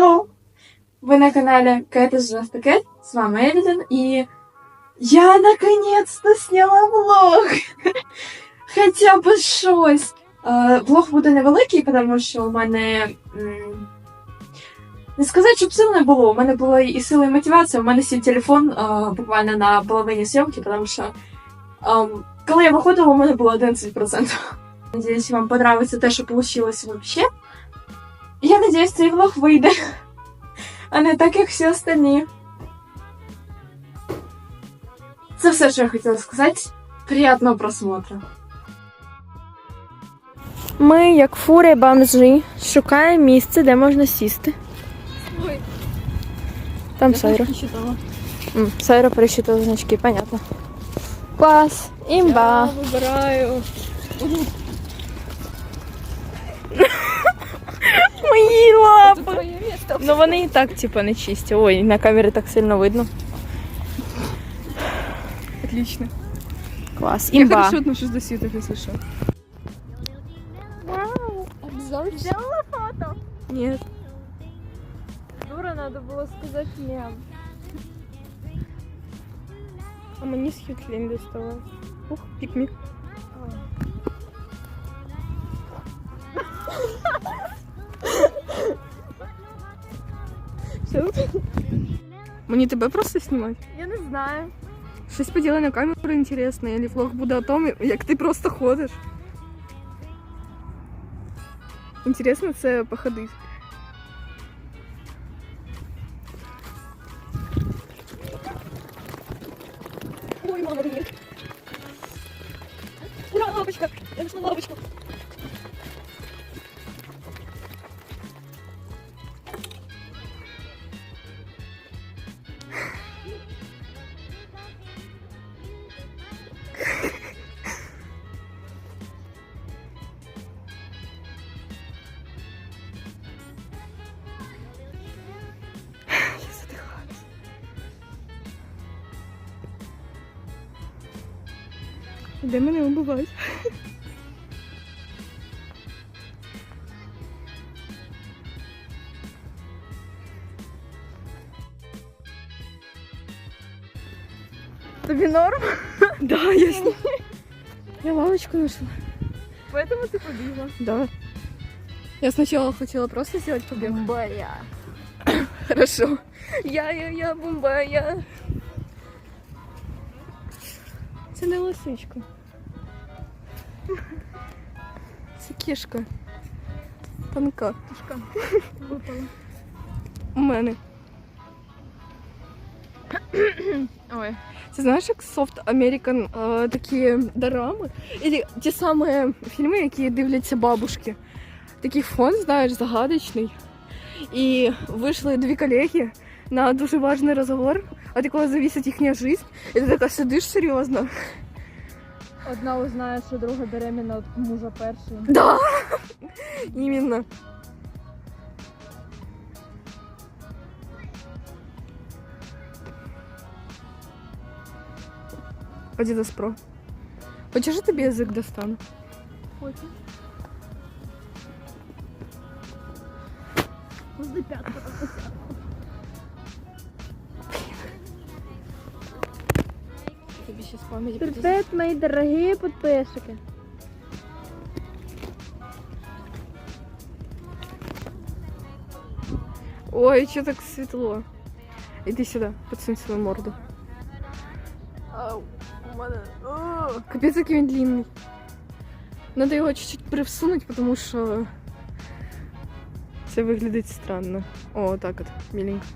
Hello! Ви на канале is Just a Cat. С вами Эвиден. И я наконец-то сняла влог. Хоча б щось. Е, Влог буде невеликий, тому що у мене. Не сказати, щоб сил не було. У мене була і сила, і мотивація. У мене сів телефон е, буквально на половині зйомки, тому що ем, коли я виходила, у мене було 11%. Надіюсь, вам понравиться те, що вийшло вообще. Я надіюсь, цей влог вийде. А не так, як всі остальні. Це все, що я хотіла сказати. Приятного просмотру. Ми, як фури бомжі, шукаємо місце, де можна сісти. Там Сайра. М, Сайра пересчитала значки, понятно. Клас, імба. вибираю. Мої лапи. Ну вони і так, типа, не чисті. Ой, на камері так сильно видно. Отлично. Клас, Я імба. хорошо отношусь до світу, если что. Обзор взяла фото? Нет. Дура, надо было сказать мям. А мені з Хютлін доставалось. Ух, пікмік. Мені тебе просто знімати? Я не знаю. Щось поділи на камеру інтересне, або влог буде о том, як ти просто ходиш. Інтересно це походити. Де мене убивають? Тобі норм? Да, я сні... Я лавочку нашла. Поэтому ти побігла. Да. Я сначала хотела просто сделать побег. Бомбая. Хорошо. Я, я, я, бомба, я. Це не лисичка. Це кішка. Тонка. Кішка. Випала. У мене. Ой. Ти знаєш, як Soft American е, такі дорами? Или ті самі фільми, які дивляться бабушки. Такий фон, знаєш, загадочний. І вийшли дві колеги на дуже важний розговор, от якого зависить їхня життя. І ти така сидиш серйозно. Одна узнає, що друга беременна від мужа першої. Да! Іменно. Adidas Pro. Хочеш, я тобі язик достану? Хочу. Привет, мои дорогие подписчики. Ой, що так світло. Іди сюди, подсунь свою морду. Капець, який він длинний. Надо його чуть-чуть привсунуть, тому що це виглядить странно. О, так от, міленько.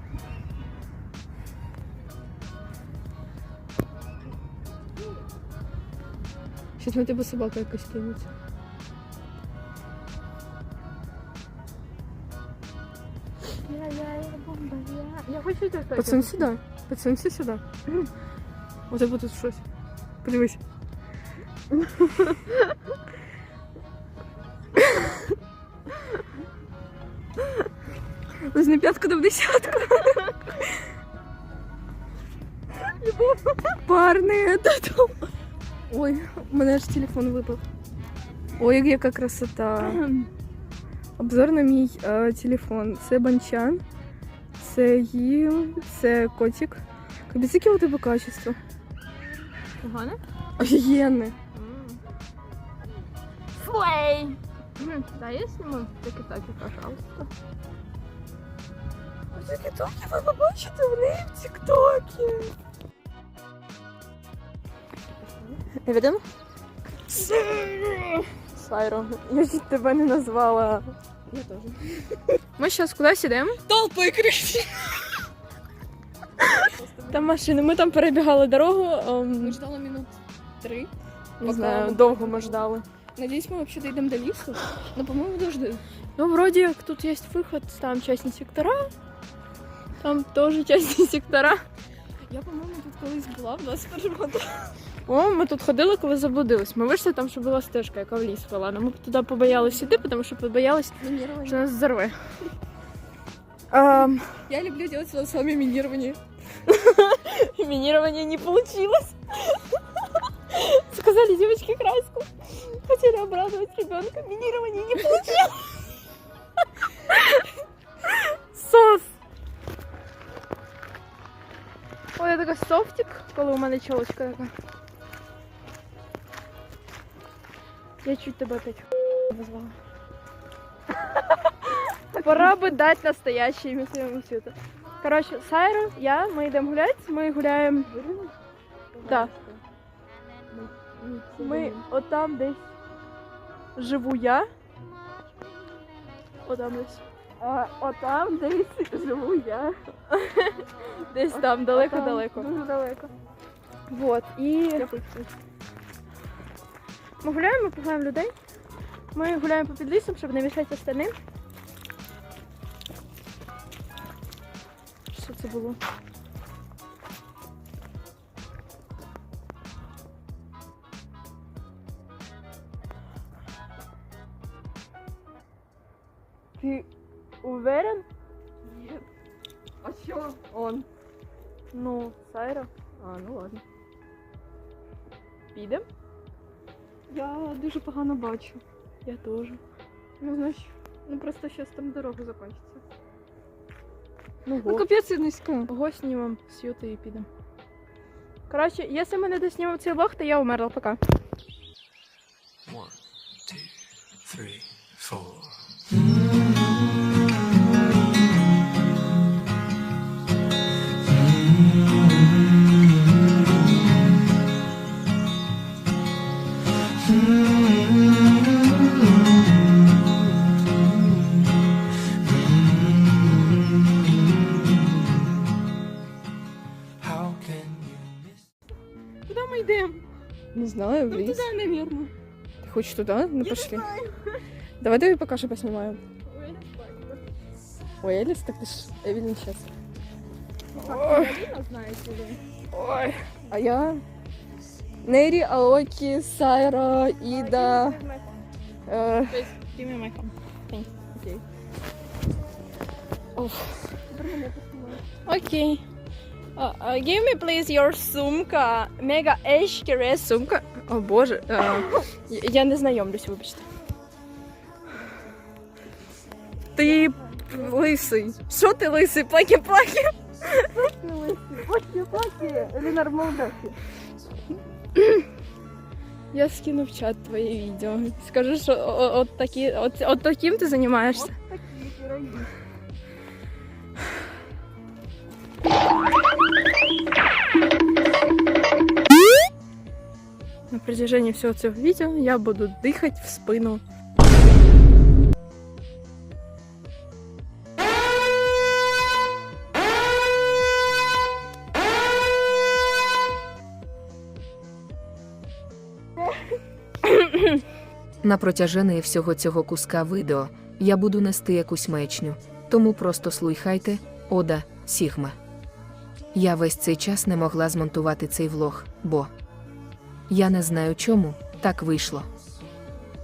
Щас на тебе собака якась кинеться. Я, я, я, бомба, я. Я хочу так. Пацан сюди. Пацанся сюди. Тебе тут щось. Подивись. Возьми п'ятку до десятку. Парний этот. Ой, у мене аж телефон випав. Ой, яка красота. Обзор на мій е, телефон. Це банчан, це їм, це котик. Капець, яке у тебе качество? Погано? Офігенне. Флей! Да, я сниму таки-таки, пожалуйста. Тіктоки ви побачите в неї в Тіктокі. Евіден? Сайро, я чуть тебе не назвала. Я теж. Ми зараз кудись йдемо. Толпи кричі. Там машини, ми там перебігали дорогу. ем, Ми ждали минут три. не знаю, довго ми ждали. Надіюсь, ми взагалі дійдемо до лісу. Ну, по-моєму, дожди. Ну, вроде як тут є виход, там частні сектора. Там теж частні сектора. Я, по-моєму, тут колись була в 21 году. О, ми тут ходили, коли заблудились. Ми вийшли там, що була стежка, яка в ліс вела. Ну, ми туди побоялися йти, тому що побоялись, що нас взорве. Ем, Я люблю делать вами минирование. Минирование не получилось. Сказали девочки краску. Хотели обрадовать ребенка. Минирование не получилось. Коли у мене чолочка така. Я чуть тебе опять назвала. Пора бы дать настоящее имя своему цвету. Коротше, Сайра, я, ми йдемо гуляти, ми гуляємо. Да. Ми отам десь живу я. Отам десь. А отам десь живу я. Десь там, далеко-далеко. Дуже далеко. Вот. І ми гуляємо, ми пугаємо людей. Ми гуляємо по підлісам, щоб не мішати остальним. Що це було? Уверен? Нет. А чё? Он. Ну, Сайра. А, ну ладно. Підем? Я дуже погано бачу. Я теж. Ну, значить, ну просто сейчас там дорога закончится. Ну, Ну, капець я низько. Го знімем з і підемо. Коротше, якщо ми не доснімемо цей влог, то я умерла. Пока. Наверное. Ти хочеш туди? Ну, пошли. Давай тобі поки що поснімаю. Ой, Еліс, так ти ж Евелін сейчас. Ой. Ой. А я Нері, Аокі, Сайра, Іда. Е, Give me my phone. окей. Окей. Uh, uh, give me please your сумка. Мега ешкере сумка. О боже. Uh, я- я не знайомлюсь, вибачте. Ти лисий. Що ти лисий? Плакі-плакі. Плаки-плаки, или нормально? Я скину в чат твоє відео. Скажу, що о- о- от, такі, от, от таким ти займаєшся. Такие пироги. На Протяжении всього цього відео я буду дихати в спину. На протяжении всього цього куска відео я буду нести якусь маячню, тому просто слухайте, Ода, Сігма. Я весь цей час не могла змонтувати цей влог, бо я не знаю чому так вийшло.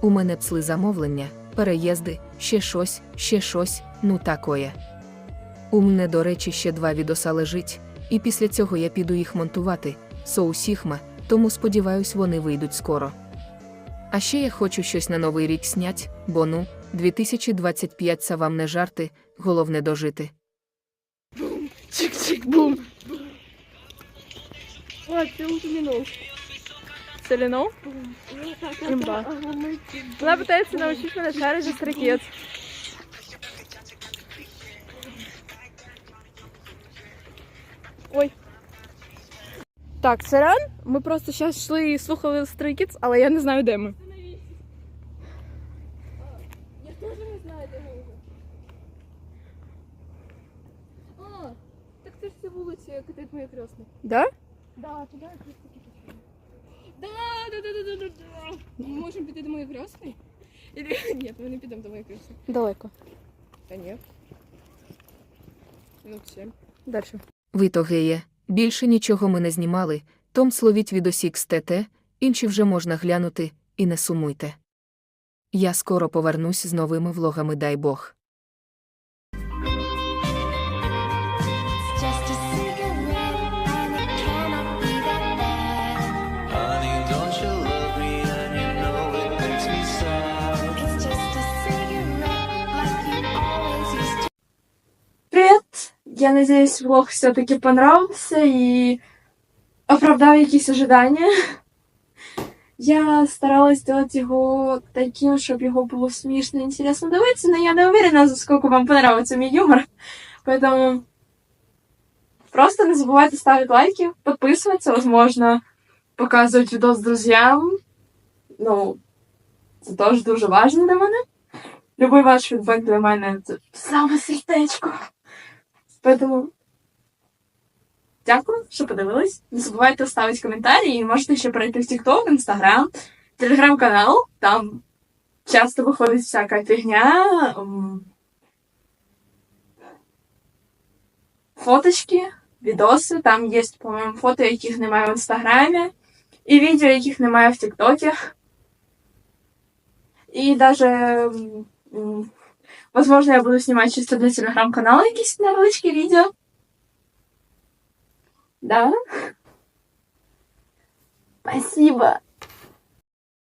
У мене псли замовлення, переїзди, ще щось, ще щось, ну такое. У мене, до речі, ще два відоса лежить, і після цього я піду їх монтувати, соу Сігма, тому сподіваюсь, вони вийдуть скоро. А ще я хочу щось на новий рік снять, бо ну, 2025 це вам не жарти, головне дожити. Чик-чик-бум. А, ти упомянув. Селінов? Імба. Вона питається навчити мене шарити з ракет. Ой. Так, сорян, ми просто зараз йшли і слухали Stray Kids, але я не знаю, де ми. Я теж не знаю, де ми. А, так це ж ці вулиці, як ти моє кресне. Да? Да, туди якось такі пішли. Да, да, да, да, да, да, да. Ми можемо піти до моєї кресної? Или... Ні, ми не підемо до моєї кресної. Далеко. Та ні. Минут сім. Дальше. Ви то геє, більше нічого ми не знімали, том словіть від осік з ТТ, інші вже можна глянути, і не сумуйте. Я скоро повернусь з новими влогами, дай Бог. Я надеюсь, влог все-таки понравился и оправдал якісь ожидания. Я старалась сделать его таким, чтобы его было смешно и интересно дивитися, но я не уверена, сколько вам понравится мой юмор. Поэтому просто не забывайте ставить лайки, подписываться, возможно, показывать видос друзьям. Ну, це теж дуже важливо для мене. Любой ваш фідбек для мене це саме сердечко. Поэтому дякую, що подивились. Не забувайте ставити коментарі і можете ще перейти в TikTok, Instagram, телеграм-канал. Там часто виходить всяка фігня. Фоточки, відоси. Там є, по-моєму, фото, яких немає в інстаграмі, і відео, яких немає в Тіктокі. І м, Возможно, я буду снимать чисто для телеграм-канала якісь невеличкі відео. Да. Спасибо.